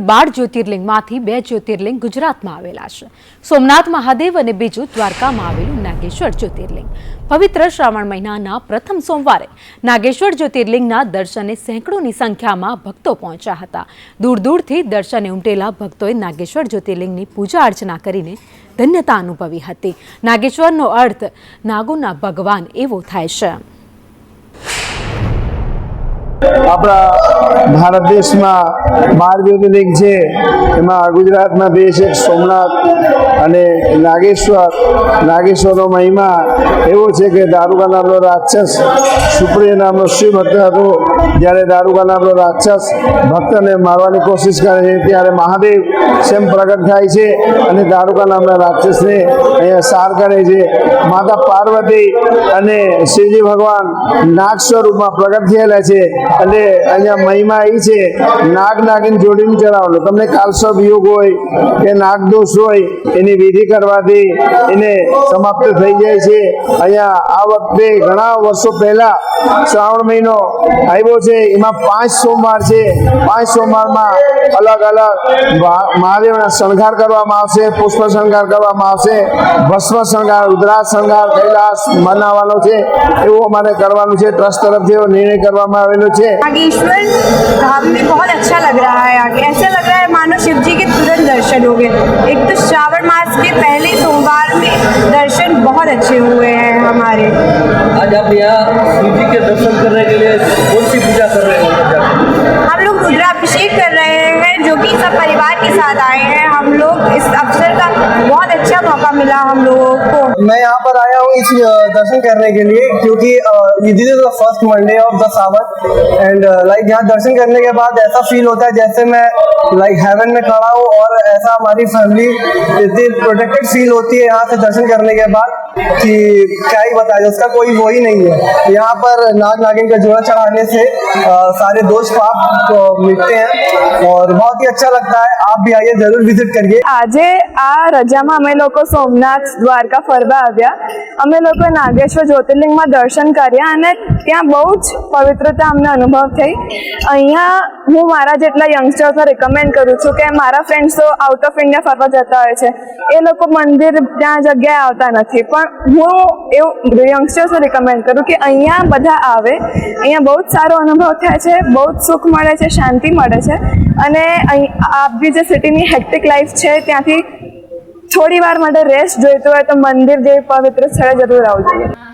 બાર જ્યોતિર્લિંગમાંથી બે જ્યોતિર્લિંગ ગુજરાતમાં આવેલા છે. સોમનાથ મહાદેવ અને બીજું દ્વારકામાં આવેલું નાગેશ્વર જ્યોતિર્લિંગ. પવિત્ર શ્રાવણ મહિનાના પ્રથમ સોમવારે નાગેશ્વર જ્યોતિર્લિંગના દર્શને સેંકડોની સંખ્યામાં ભક્તો પહોંચ્યા હતા. દૂર દૂરથી દર્શને ઉમટેલા ભક્તોએ નાગેશ્વર જ્યોતિર્લિંગની પૂજા અર્ચના કરીને ધન્યતા અનુભવી હતી. નાગેશ્વરનો અર્થ નાગોના ભગવાન એવો થાય છે. આપણા ભારત દેશમાં બાર જ્યોતિર્લિંગ છે. એમાં ગુજરાતના બે છે સોમનાથ અને નાગેશ્વર, નાગેશ્વરનો મહિમા એવો છે કે દારૂકા નામનો રાક્ષસ સુપ્રિય નામનો શિવ ભક્ત હતો. જ્યારે દારૂકા નામનો રાક્ષસ ભક્તને મારવાની કોશિશ કરે છે, ત્યારે મહાદેવ સેમ પ્રગટ થાય છે અને દારૂકા નામના રાક્ષસને અહીંયા સાર કરે છે. માતા પાર્વતી અને શિવજી ભગવાન નાગ સ્વરૂપમાં પ્રગટ થયેલા છે. અને અહીંયા મહિમા એ છે, નાગ નાગીને જોડીને ચડાવવાનું. તમને કાલસર્પ યોગ હોય કે નાગ દોષ હોય, એની વિધિ કરવાથી એને સમાપ્ત થઈ જાય છે. અહીંયા આ વખતે ઘણા વર્ષો પહેલા શ્રાવણ મહિનો આવ્યો છે, એમાં પાંચ સોમવાર છે. પાંચ સોમવારમાં અલગ અલગ મહાદેવના શણગાર કરવામાં આવશે, પુષ્પ શણગાર કરવામાં આવશે, ભસ્મ શણગાર, રુદ્રાક્ષ શણગાર, કૈલાસ મનાવવાનો છે. એવું અમારે કરવાનું છે. ટ્રસ્ટ તરફથી એવો નિર્ણય કરવામાં આવેલો છે. नागेश्वर धाम में बहुत अच्छा लग रहा है आगे। ऐसा लग रहा है मानो शिव जी के तुरंत दर्शन हो गए। एक तो श्रावण मास के पहले सोमवार में दर्शन बहुत अच्छे हुए हैं हमारे। आज आप यहाँ शिव जी के दर्शन करने के लिए कौन सी पूजा कर रहे हो? हम लोग रुद्राभिषेक कर रहे हैं जो कि सब परिवार के साथ आए हैं। हम लोग इस अवसर का बहुत अच्छा मौका मिला हम लोगों को। मैं यहाँ पर आया हूँ इस दर्शन करने के लिए, क्योंकि this is the first Monday of the Sawan and like यहाँ दर्शन करने के बाद ऐसा फील होता है जैसे मैं लाइक हेवन में खड़ा हूँ, और ऐसा हमारी फैमिली इतनी प्रोटेक्टेड फील होती है यहाँ से दर्शन करने के बाद। कि क्या ही बताया उसका कोई वो ही नहीं है यहाँ पर नाग नागिन का जोड़ा चढ़ाने से अ, सारे दोष पाप अ, मिटते हैं और बहुत ही अच्छा लगता है आप भी आइए जरूर विजिट करिए આજે આ રજામાં અમે લોકો સોમનાથ દ્વારકા ફરવા આવ્યા અમે લોકો નાગેશ્વર જ્યોતિર્લિંગમાં દર્શન કર્યા અને ત્યાં બહુ જ પવિત્રતા અમને અનુભવ થઈ અહીંયા હું મારા જેટલા યંગસ્ટર્સને રિકમેન્ડ કરું છું કે મારા ફ્રેન્ડ્સ તો આઉટ ઓફ ઇન્ડિયા ફરવા જતા હોય છે એ લોકો મંદિર ત્યાં જગ્યાએ આવતા નથી પણ હું એવું યંગસ્ટર્સને રિકમેન્ડ કરું કે અહીંયા બધા આવે. અહીંયા બહુ જ સારો અનુભવ થાય છે, બહુ જ સુખ મળે છે, શાંતિ મળે છે. અને અહીં આપણી જે સિટીની હેક્ટિક લાઈફ છે, ત્યાંથી થોડી વાર માટે રેસ્ટ જોઈતો હોય તો મંદિર જેવી પવિત્ર સ્થળે જરૂર આવવું જોઈએ.